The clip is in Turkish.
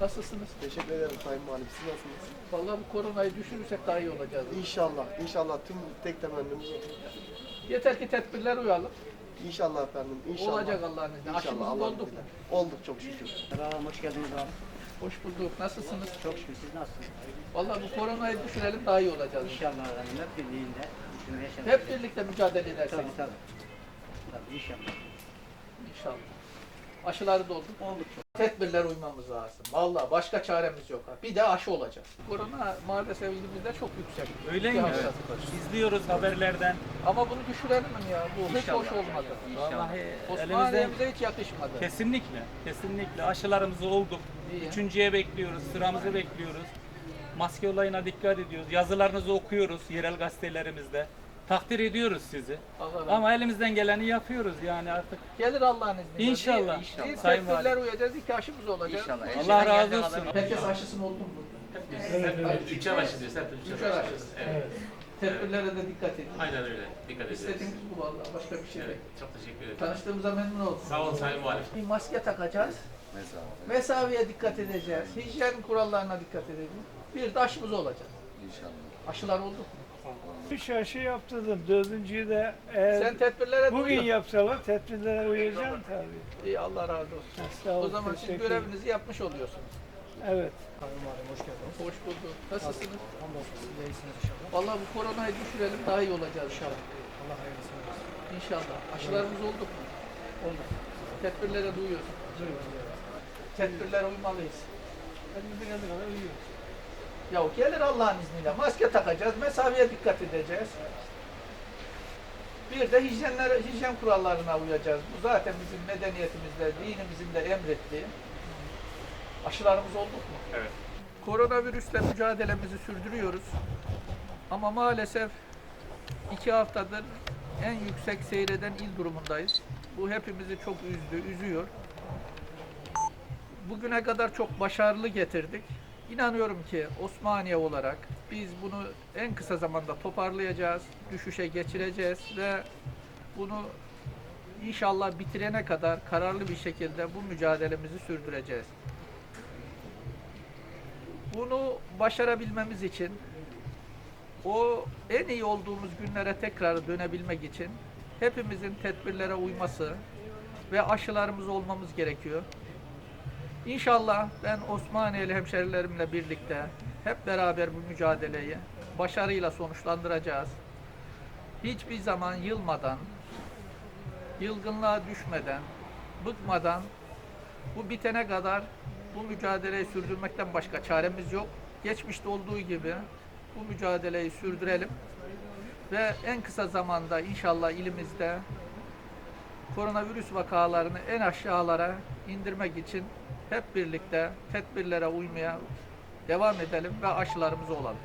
Nasılsınız? Teşekkür ederim Sayın Valim. Siz nasılsınız? Vallahi bu koronayı düşürürsek daha iyi olacağız. İnşallah, inşallah tüm tek temennimiz o. Yeter ki tedbirler uyalım. İnşallah efendim, inşallah. Olacak Allah'ın izniyle. Aşımız Allah'ın olduk mu? izniyle. Olduk çok şükür. Merhaba, hoş geldiniz abi. Hoş bulduk. Nasılsınız? Çok şükür, siz nasılsınız? Vallahi bu koronayı düşürelim daha iyi olacağız. İnşallah efendim, hep birliğinde. düşünmeye çalışacağız. Hep birlikte mücadele edersek. Tabii tabii. Tabii inşallah. İnşallah. Aşıları dolduk. Olduk çok. Tedbirler uymamız lazım. Vallahi başka çaremiz yok. Bir de aşı olacak. Korona maalesef elimizde çok yüksek. Öyle mi? hastalık. İzliyoruz haberlerden. Ama bunu düşürelim mi ya? Bu hiç İnşallah. hoş olmadı. Elimizden Osmaniye'mize hiç yakışmadı. kesinlikle, kesinlikle aşılarımızı olduk. İyi. Üçüncüye bekliyoruz, sıramızı bekliyoruz. Maske olayına dikkat ediyoruz. Yazılarınızı okuyoruz yerel gazetelerimizde. Takdir ediyoruz sizi. Allah razı Ama elimizden geleni yapıyoruz yani artık. Gelir Allah'ın izniyle. İnşallah. İnşallah. Sayın tedbirler uyacağız, iki aşımız olacak. İnşallah. Allah razı olsun. Herkes aşısını oldu mu? Üçer başlıyoruz. Hep Üçer aşı. Evet. Tedbirlere de dikkat edin. Aynen öyle. Dikkat ediyoruz. İstediğimiz bu vallahi. Başka bir şey Evet. değil. Çok teşekkür ederim. Tanıştığımıza memnun oldum. Sağ olun Sayın Valim. Bir maske takacağız. Mesafeye dikkat edeceğiz. Hijyen kurallarına dikkat edeceğiz. Bir de aşımız olacak. İnşallah. Aşılar oldu mu? Üç aşı yaptırdım. Dördüncüyü de eğer Sen tedbirlere bugün uyuyorsun. yapsalar tedbirlere uyacağım tabii. İyi Allah razı olsun. Sağ ol, O zaman siz teşekkür görevinizi yapmış oluyorsunuz. Evet. Hoş bulduk. Nasılsınız? Vallahi bu koronayı düşürelim daha iyi olacağız inşallah. Allah hayırlısı İnşallah. Aşılarımız oldu mu? Oldu. Tedbirlere duyuyorsun. Tedbirlere uymalıyız. Ya gelir Allah'ın izniyle. Maske takacağız, mesafeye dikkat edeceğiz. Bir de hijyenler, hijyen kurallarına uyacağız. Bu zaten bizim medeniyetimizde, dinimizin de emrettiği. Aşılarımız olduk mu? Evet. Koronavirüsle mücadelemizi sürdürüyoruz. Ama maalesef iki haftadır en yüksek seyreden il durumundayız. Bu hepimizi çok üzdü, üzüyor. Bugüne kadar çok başarılı getirdik. İnanıyorum ki Osmaniye olarak biz bunu en kısa zamanda toparlayacağız, düşüşe geçireceğiz ve bunu inşallah bitirene kadar kararlı bir şekilde bu mücadelemizi sürdüreceğiz. Bunu başarabilmemiz için o en iyi olduğumuz günlere tekrar dönebilmek için hepimizin tedbirlere uyması ve aşılarımız olmamız gerekiyor. İnşallah ben Osmaniyeli hemşerilerimle birlikte hep beraber bu mücadeleyi başarıyla sonuçlandıracağız. Hiçbir zaman yılmadan, yılgınlığa düşmeden, bıkmadan bu bitene kadar bu mücadeleyi sürdürmekten başka çaremiz yok. Geçmişte olduğu gibi bu mücadeleyi sürdürelim ve en kısa zamanda inşallah ilimizde koronavirüs vakalarını en aşağılara indirmek için hep birlikte tedbirlere uymaya devam edelim ve aşılarımız olalım.